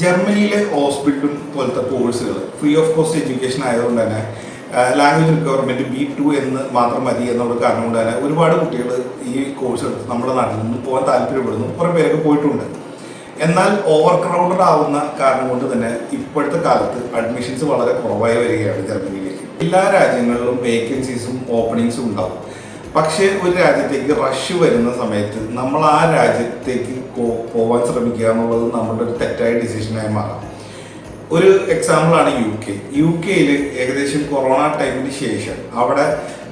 ജർമ്മനിയിലെ ഹോസ്പിറ്റലും പോലത്തെ കോഴ്സുകൾ. ഫ്രീ ഓഫ് കോസ്റ്റ് എഡ്യൂക്കേഷൻ ആയതുകൊണ്ട് തന്നെ ലാംഗ്വേജ് റിക്വയർമെന്റ് ബി ടു എന്ന് മാത്രം മതി എന്നുള്ള കാരണം കൊണ്ട് തന്നെ ഒരുപാട് കുട്ടികൾ ഈ കോഴ്സ് എടുത്ത് നമ്മുടെ നാട്ടിൽ നിന്ന് പോകാൻ താല്പര്യപ്പെടുന്നു. കുറേ പേരൊക്കെ പോയിട്ടുണ്ട്. എന്നാൽ ഓവർ ക്രൗഡഡ് ആവുന്ന കാരണം കൊണ്ട് തന്നെ ഇപ്പോഴത്തെ കാലത്ത് അഡ്മിഷൻസ് വളരെ കുറവായി വരികയാണ് ജർമ്മനിയിലേക്ക്. എല്ലാ രാജ്യങ്ങളിലും വേക്കൻസീസും ഓപ്പണിങ്സും ഉണ്ടാവും. പക്ഷേ ഒരു രാജ്യത്തേക്ക് റഷ് വരുന്ന സമയത്ത് നമ്മൾ ആ രാജ്യത്തേക്ക് പോവാൻ ശ്രമിക്കുക എന്നുള്ളത് നമ്മുടെ ഒരു തെറ്റായ ഡിസിഷനായി മാറാം. ഒരു എക്സാമ്പിളാണ് യു കെ യു കെയിൽ ഏകദേശം കൊറോണ ടൈമിന് ശേഷം അവിടെ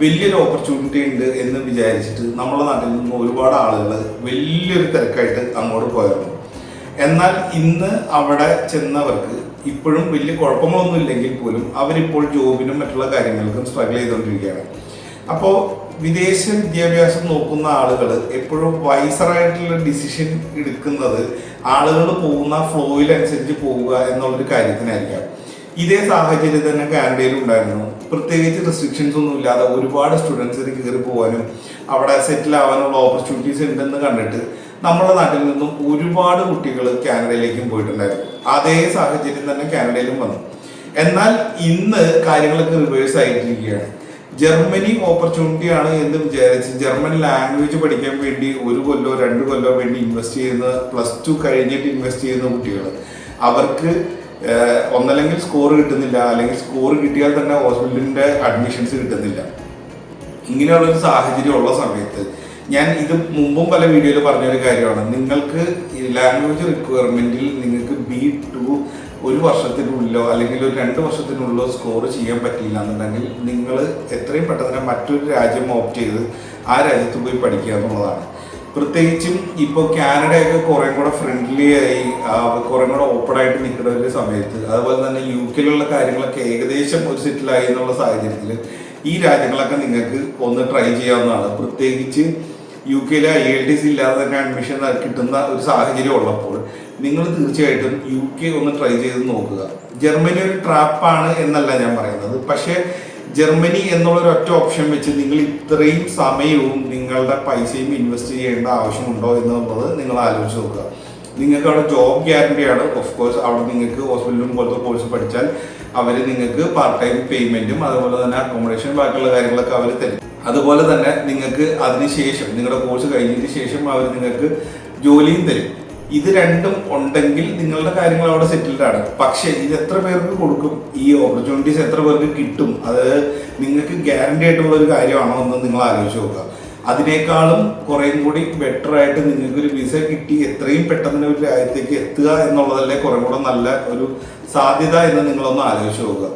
വലിയൊരു ഓപ്പർച്യൂണിറ്റി ഉണ്ട് എന്ന് വിചാരിച്ചിട്ട് നമ്മുടെ നാട്ടിൽ നിന്ന് ഒരുപാട് ആളുകൾ വലിയൊരു തിരക്കായിട്ട് അങ്ങോട്ട് പോയിരുന്നു എന്നാൽ ഇന്ന് അവിടെ ചെന്നവർക്ക് ഇപ്പോഴും വലിയ കുഴപ്പങ്ങളൊന്നും ഇല്ലെങ്കിൽ പോലും അവരിപ്പോൾ ജോബിനും മറ്റുള്ള കാര്യങ്ങൾക്കും സ്ട്രഗിൾ ചെയ്തുകൊണ്ടിരിക്കുകയാണ്. അപ്പോൾ വിദേശ വിദ്യാഭ്യാസം നോക്കുന്ന ആളുകൾ എപ്പോഴും വൈസറായിട്ടുള്ള ഡിസിഷൻ എടുക്കുന്നത് ആളുകൾ പോകുന്ന ഫ്ലോയിലനുസരിച്ച് പോവുക എന്നുള്ളൊരു കാര്യത്തിനായിരിക്കാം. ഇതേ സാഹചര്യം തന്നെ കാനഡയിൽ ഉണ്ടായിരുന്നു. പ്രത്യേകിച്ച് റെസ്ട്രിക്ഷൻസ് ഒന്നും ഇല്ലാതെ ഒരുപാട് സ്റ്റുഡൻസിന് കയറി പോകാനും അവിടെ സെറ്റിൽ ആവാനുള്ള ഓപ്പർച്യൂണിറ്റീസ് ഉണ്ടെന്ന് കണ്ടിട്ട് നമ്മുടെ നാട്ടിൽ നിന്നും ഒരുപാട് കുട്ടികൾ കാനഡയിലേക്കും പോയിട്ടുണ്ടായിരുന്നു. അതേ സാഹചര്യം തന്നെ കാനഡയിലും വന്നു. എന്നാൽ ഇന്ന് കാര്യങ്ങളൊക്കെ റിവേഴ്സ് ആയിട്ടിരിക്കുകയാണ്. ജർമ്മനി ഓപ്പർച്യൂണിറ്റി ആണ് എന്ന് വിചാരിച്ച് ജർമ്മൻ ലാംഗ്വേജ് പഠിക്കാൻ വേണ്ടി ഒരു കൊല്ലോ രണ്ട് കൊല്ലോ വേണ്ടി ഇൻവെസ്റ്റ് ചെയ്യുന്ന പ്ലസ് ടു കഴിഞ്ഞിട്ട് ഇൻവെസ്റ്റ് ചെയ്യുന്ന കുട്ടികൾ. അവർക്ക് ഒന്നല്ലെങ്കിൽ സ്കോർ കിട്ടുന്നില്ല. അല്ലെങ്കിൽ സ്കോർ കിട്ടിയാൽ തന്നെ ഹോസ്പിറ്റലിന്റെ അഡ്മിഷൻസ് കിട്ടുന്നില്ല. ഇങ്ങനെയുള്ള ഒരു സാഹചര്യം ഉള്ള സമയത്ത് ഞാൻ ഇത് മുമ്പും പല വീഡിയോയിൽ പറഞ്ഞൊരു കാര്യമാണ്. നിങ്ങൾക്ക് ലാംഗ്വേജ് റിക്വയർമെന്റിൽ നിങ്ങൾക്ക് ബി ടു ഒരു വർഷത്തിനുള്ളിലോ അല്ലെങ്കിൽ ഒരു രണ്ട് വർഷത്തിനുള്ളിലോ സ്കോർ ചെയ്യാൻ പറ്റില്ല എന്നുണ്ടെങ്കിൽ നിങ്ങൾ എത്രയും പെട്ടെന്ന് മറ്റൊരു രാജ്യം ഓപ്റ്റ് ചെയ്ത് ആ രാജ്യത്ത് പോയി പഠിക്കുക എന്നുള്ളതാണ്. പ്രത്യേകിച്ചും ഇപ്പോൾ കാനഡയൊക്കെ കുറേ കൂടെ ഫ്രണ്ട്ലി ആയി കുറേ കൂടെ ഓപ്പൺ ആയിട്ട് നിൽക്കുന്ന ഒരു സമയത്ത് അതുപോലെ തന്നെ യു കെയിലുള്ള കാര്യങ്ങളൊക്കെ ഏകദേശം ഒരു സെറ്റിലായി എന്നുള്ള സാഹചര്യത്തിൽ ഈ രാജ്യങ്ങളൊക്കെ നിങ്ങൾക്ക് ഒന്ന് ട്രൈ ചെയ്യാവുന്നതാണ്. പ്രത്യേകിച്ച് യു കെയിലെ ഐ എൽ ടി സി ഇല്ലാതെ തന്നെ അഡ്മിഷൻ കിട്ടുന്ന ഒരു സാഹചര്യം ഉള്ളപ്പോൾ നിങ്ങൾ തീർച്ചയായിട്ടും യു കെ ഒന്ന് ട്രൈ ചെയ്ത് നോക്കുക. ജർമ്മനി ഒരു ട്രാപ്പാണ് എന്നല്ല ഞാൻ പറയുന്നത്. പക്ഷേ ജർമ്മനി എന്നുള്ള ഒരു ഒറ്റ ഓപ്ഷൻ വെച്ച് നിങ്ങൾ ഇത്രയും സമയവും നിങ്ങളുടെ പൈസയും ഇൻവെസ്റ്റ് ചെയ്യേണ്ട ആവശ്യമുണ്ടോ എന്നുള്ളത് നിങ്ങൾ ആലോചിച്ച് നോക്കുക. നിങ്ങൾക്ക് അവിടെ ജോബ് ഗ്യാരണ്ടിയാണ് ഓഫ് കോഴ്സ് അവിടെ നിങ്ങൾക്ക് ഹോസ്പിറ്റലും പോലത്തെ കോഴ്സ് പഠിച്ചാൽ അവർ നിങ്ങൾക്ക് പാർട്ട് ടൈം പേയ്മെന്റും അതുപോലെ തന്നെ അക്കോമഡേഷൻ ബാക്കിയുള്ള കാര്യങ്ങളൊക്കെ അവർ തരും. അതുപോലെ തന്നെ നിങ്ങൾക്ക് അതിന് ശേഷം നിങ്ങളുടെ കോഴ്സ് കഴിഞ്ഞതിന് ശേഷം അവർ നിങ്ങൾക്ക് ജോലിയും തരും. ഇത് രണ്ടും ഉണ്ടെങ്കിൽ നിങ്ങളുടെ കാര്യങ്ങൾ അവിടെ സെറ്റിൽഡ് ആണ്. പക്ഷേ ഇത് എത്ര പേർക്ക് കൊടുക്കും? ഈ ഓപ്പർച്യൂണിറ്റീസ് എത്ര പേർക്ക് കിട്ടും? അത് നിങ്ങൾക്ക് ഗ്യാരണ്ടി ആയിട്ടുള്ള ഒരു കാര്യമാണോ എന്ന് നിങ്ങൾ ആലോചിച്ച് നോക്കുക. അതിനേക്കാളും കുറേയും കൂടി ബെറ്റർ ആയിട്ട് നിങ്ങൾക്ക് ഒരു വിസ കിട്ടി എത്രയും പെട്ടെന്ന് ഒരു രാജ്യത്തേക്ക് എത്തുക എന്നുള്ളതല്ലേ കുറേ കൂടെ നല്ല ഒരു സാധ്യത എന്ന് നിങ്ങളൊന്ന് ആലോചിച്ച് നോക്കുക.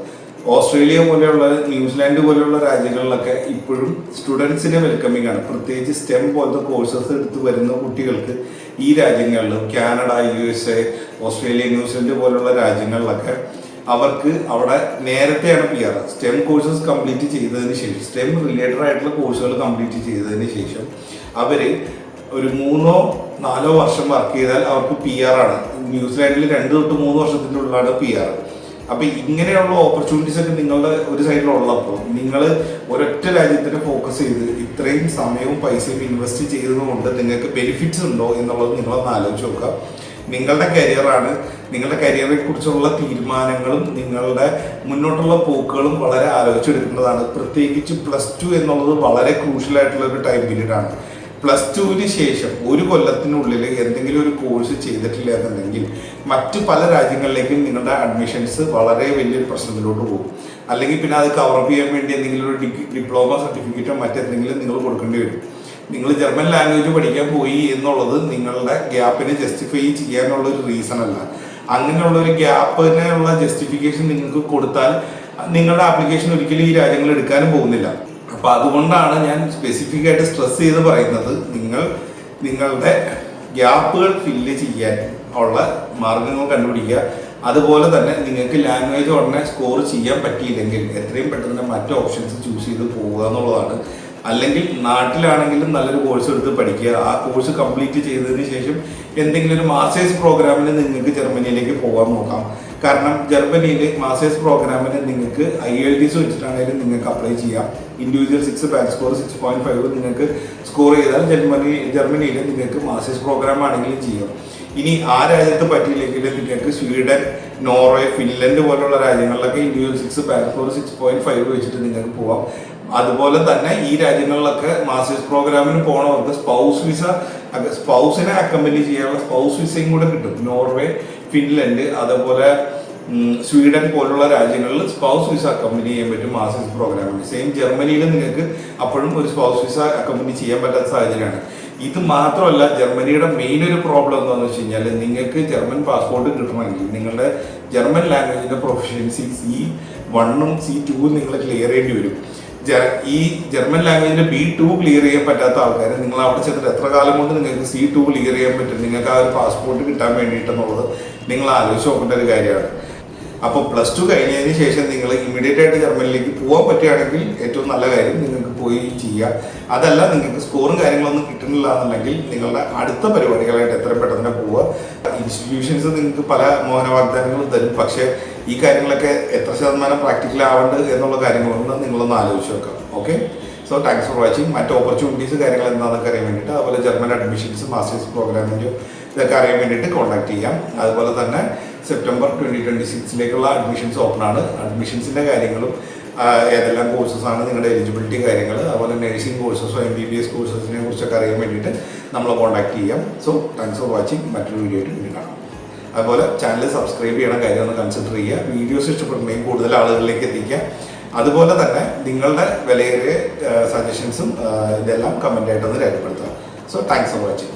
ഓസ്ട്രേലിയ പോലെയുള്ള ന്യൂസിലാൻഡ് പോലെയുള്ള രാജ്യങ്ങളിലൊക്കെ ഇപ്പോഴും സ്റ്റുഡൻസിനെ വെൽക്കമിങ് ആണ്. പ്രത്യേകിച്ച് സ്റ്റെം പോലത്തെ കോഴ്സസ് എടുത്ത് വരുന്ന കുട്ടികൾക്ക് ഈ രാജ്യങ്ങളിലും Canada U S A Australia New Zealand പോലുള്ള രാജ്യങ്ങളിലൊക്കെ അവർക്ക് അവിടെ നേരത്തെയാണ് P R STEM courses complete ചെയ്തതിന് ശേഷം സ്റ്റെം റിലേറ്റഡ് ആയിട്ടുള്ള കോഴ്സുകൾ കംപ്ലീറ്റ് ചെയ്തതിന് ശേഷം അവർ ഒരു മൂന്നോ നാലോ വർഷം വർക്ക് ചെയ്താൽ അവർക്ക് പി ആർ ആണ്. ന്യൂസിലാൻഡിൽ രണ്ട് തൊട്ട് മൂന്ന് വർഷത്തിന്റെ ഉള്ളിലാണ് പി ആർ അപ്പൊ ഇങ്ങനെയുള്ള ഓപ്പർച്യൂണിറ്റീസ് ഒക്കെ നിങ്ങളുടെ ഒരു സൈഡിലുള്ളപ്പോൾ നിങ്ങൾ ഒരൊറ്റ രാജ്യത്തിന് ഫോക്കസ് ചെയ്ത് ഇത്രയും സമയവും പൈസയും ഇൻവെസ്റ്റ് ചെയ്തതുകൊണ്ട് നിങ്ങൾക്ക് ബെനിഫിറ്റ്സ് ഉണ്ടോ എന്നുള്ളത് നിങ്ങളൊന്ന് ആലോചിച്ച് നോക്കുക. നിങ്ങളുടെ കരിയറാണ് നിങ്ങളുടെ കരിയറിനെ കുറിച്ചുള്ള തീരുമാനങ്ങളും നിങ്ങളുടെ മുന്നോട്ടുള്ള പോക്കുകളും വളരെ ആലോചിച്ചെടുക്കേണ്ടതാണ്. പ്രത്യേകിച്ച് പ്ലസ് ടു എന്നുള്ളത് വളരെ ക്രൂഷ്യൽ ആയിട്ടുള്ള ഒരു ടൈം പീരീഡ് ആണ്. പ്ലസ് ടുവിന് ശേഷം ഒരു കൊല്ലത്തിനുള്ളിൽ എന്തെങ്കിലും ഒരു കോഴ്സ് ചെയ്തിട്ടില്ല എന്നുണ്ടെങ്കിൽ മറ്റു പല രാജ്യങ്ങളിലേക്കും നിങ്ങളുടെ അഡ്മിഷൻസ് വളരെ വലിയൊരു പ്രശ്നത്തിലോട്ട് പോകും. അല്ലെങ്കിൽ പിന്നെ അത് കവറപ്പ് ചെയ്യാൻ വേണ്ടി എന്തെങ്കിലും ഒരു ഡിപ്ലോമ സർട്ടിഫിക്കറ്റോ മറ്റെന്തെങ്കിലും നിങ്ങൾ കൊടുക്കേണ്ടി വരും. നിങ്ങൾ ജർമ്മൻ ലാംഗ്വേജ് പഠിക്കാൻ പോയി എന്നുള്ളത് നിങ്ങളുടെ ഗ്യാപ്പിനെ ജസ്റ്റിഫൈ ചെയ്യാനുള്ള ഒരു റീസൺ അല്ല. അങ്ങനെയുള്ള ഒരു ഗ്യാപ്പിനുള്ള ജസ്റ്റിഫിക്കേഷൻ നിങ്ങൾക്ക് കൊടുത്താൽ നിങ്ങളുടെ ആപ്ലിക്കേഷൻ ഒരിക്കലും ഈ രാജ്യങ്ങൾ എടുക്കാനും പോകുന്നില്ല. അപ്പൊ അതുകൊണ്ടാണ് ഞാൻ സ്പെസിഫിക് ആയിട്ട് സ്ട്രെസ് ചെയ്ത് പറയുന്നത്. നിങ്ങൾ നിങ്ങളുടെ ഗ്യാപ്പുകൾ ഫില്ല് ചെയ്യാൻ ഉള്ള മാർഗങ്ങൾ കണ്ടുപിടിക്കുക. അതുപോലെ തന്നെ നിങ്ങൾക്ക് ലാംഗ്വേജ് ഉടനെ സ്കോർ ചെയ്യാൻ പറ്റിയില്ലെങ്കിൽ എത്രയും പെട്ടെന്ന് മറ്റു ഓപ്ഷൻസ് ചൂസ് ചെയ്ത് പോവുക എന്നുള്ളതാണ്. അല്ലെങ്കിൽ നാട്ടിലാണെങ്കിലും നല്ലൊരു കോഴ്സ് എടുത്ത് പഠിക്കുക. ആ കോഴ്സ് കംപ്ലീറ്റ് ചെയ്തതിന് ശേഷം എന്തെങ്കിലും ഒരു മാസ്റ്റേഴ്സ് പ്രോഗ്രാമിന് നിങ്ങൾക്ക് ജർമ്മനിയിലേക്ക് പോകാൻ നോക്കാം. കാരണം ജർമ്മനിയിലെ മാസ്റ്റേഴ്സ് പ്രോഗ്രാമിന് നിങ്ങൾക്ക് ഐ എൽ ടി എസ് വെച്ചിട്ടാണെങ്കിലും നിങ്ങൾക്ക് അപ്ലൈ ചെയ്യാം. Individual six back score six point five നിങ്ങൾക്ക് സ്കോർ ചെയ്താൽ ജർമ്മനി ജർമ്മനിയിൽ നിങ്ങൾക്ക് മാസ്റ്റേഴ്സ് പ്രോഗ്രാം ആണെങ്കിലും ചെയ്യാം. ഇനി ആ രാജ്യത്ത് പറ്റിയില്ലെങ്കിൽ നിങ്ങൾക്ക് സ്വീഡൻ നോർവേ ഫിൻലൻഡ് പോലുള്ള രാജ്യങ്ങളിലൊക്കെ individual six back score six point five വെച്ചിട്ട് നിങ്ങൾക്ക് പോവാം. അതുപോലെ തന്നെ ഈ രാജ്യങ്ങളിലൊക്കെ മാസ്റ്റേഴ്സ് പ്രോഗ്രാമിന് പോണവർക്ക് സ്പൗസ് വിസ സ്പൗസിനെ അക്കമ്പനി ചെയ്യാനുള്ള സ്പൗസ് വിസയും കൂടെ കിട്ടും. നോർവേ ഫിൻലൻഡ് അതേപോലെ സ്വീഡൻ പോലുള്ള രാജ്യങ്ങളിൽ സ്പൗസ് വിസ അക്കമ്പനി ചെയ്യാൻ പറ്റും മാസ്റ്റേഴ്സ് പ്രോഗ്രാമിൽ സെയിം ജർമ്മനിയിൽ നിങ്ങൾക്ക് അപ്പോഴും ഒരു സ്പൗസ് വിസ അക്കമ്പനി ചെയ്യാൻ പറ്റാത്ത സാഹചര്യമാണ്. ഇത് മാത്രമല്ല ജർമ്മനിയുടെ മെയിൻ ഒരു പ്രോബ്ലം എന്താണെന്ന് വെച്ച് കഴിഞ്ഞാൽ നിങ്ങൾക്ക് ജർമ്മൻ പാസ്പോർട്ട് കിട്ടണമെങ്കിൽ നിങ്ങളുടെ ജർമ്മൻ ലാംഗ്വേജിന്റെ പ്രൊഫഷൻസി സി വണ്ണും സി ടൂവും നിങ്ങൾ ക്ലിയർ ചെയ്യേണ്ടി വരും. ഈ ജർമ്മൻ ലാംഗ്വേജിന്റെ ബി ടു ക്ലിയർ ചെയ്യാൻ പറ്റാത്ത ആൾക്കാർ നിങ്ങൾ അവിടെ ചെന്നിട്ട് എത്ര കാലം കൊണ്ട് നിങ്ങൾക്ക് സി ടു ക്ലിയർ ചെയ്യാൻ പറ്റും? നിങ്ങൾക്ക് ആ ഒരു പാസ്പോർട്ട് കിട്ടാൻ വേണ്ടിയിട്ടെന്നുള്ളത് നിങ്ങൾ ആലോചിച്ച് നോക്കേണ്ട ഒരു കാര്യമാണ്. അപ്പോൾ പ്ലസ് ടു കഴിഞ്ഞതിന് ശേഷം നിങ്ങൾ ഇമ്മീഡിയറ്റ് ആയിട്ട് ജർമ്മനിലേക്ക് പോകാൻ പറ്റുകയാണെങ്കിൽ ഏറ്റവും നല്ല കാര്യം നിങ്ങൾക്ക് പോയി ചെയ്യുക അതല്ല നിങ്ങൾക്ക് സ്കോറും കാര്യങ്ങളൊന്നും കിട്ടുന്നില്ല എന്നുണ്ടെങ്കിൽ നിങ്ങളുടെ അടുത്ത പരിപാടികളായിട്ട് എത്ര പെട്ടെന്ന് പോവുക. ഇൻസ്റ്റിറ്റ്യൂഷൻസ് നിങ്ങൾക്ക് പല മോഹന വാഗ്ദാനങ്ങളും തരും. പക്ഷേ ഈ കാര്യങ്ങളൊക്കെ എത്ര ശതമാനം പ്രാക്ടിക്കൽ ആവേണ്ടത് എന്നുള്ള കാര്യങ്ങളൊന്നും നിങ്ങളൊന്ന് ആലോചിച്ച് വെക്കാം okay so thanks for watching മറ്റ് ഓപ്പർച്യൂണിറ്റീസ് കാര്യങ്ങൾ എന്താണെന്നൊക്കെ അറിയാൻ വേണ്ടിയിട്ട് അതുപോലെ ജർമ്മൻ അഡ്മിഷൻസ് മാസ്റ്റേഴ്സ് പ്രോഗ്രാമിന്റെ ഇതൊക്കെ അറിയാൻ വേണ്ടിയിട്ട് കോൺടാക്ട് ചെയ്യാം. അതുപോലെ തന്നെ സെപ്റ്റംബർ ട്വന്റി ട്വന്റി സിക്സിലേക്കുള്ള അഡ്മിഷൻസ് ഓപ്പൺ ആണ്. അഡ്മിഷൻസിന്റെ കാര്യങ്ങളും ഏതെല്ലാം കോഴ്സസ് ആണ് നിങ്ങളുടെ എലിജിബിലിറ്റി കാര്യങ്ങൾ അതുപോലെ നഴ്സിംഗ് കോഴ്സസോ എം ബി ബി എസ് കോഴ്സസിനെ കുറിച്ചൊക്കെ അറിയാൻ വേണ്ടിയിട്ട് നമ്മൾ കോൺടാക്ട് ചെയ്യാം. സോ താങ്ക്സ് ഫോർ വാച്ചിങ് മറ്റൊരു വീഡിയോ ആയിട്ട് കാണാം. അതുപോലെ ചാനൽ സബ്സ്ക്രൈബ് ചെയ്യണം കാര്യം ഒന്ന് കൺസിഡർ ചെയ്യുക. വീഡിയോസ് ഇഷ്ടപ്പെടുമ്പോൾ കൂടുതൽ ആളുകളിലേക്ക് എത്തിക്കുക. അതുപോലെ തന്നെ നിങ്ങളുടെ വിലയേറിയ സജഷൻസും ഇതെല്ലാം കമന്റായിട്ടൊന്ന് രേഖപ്പെടുത്തുക. So thanks for watching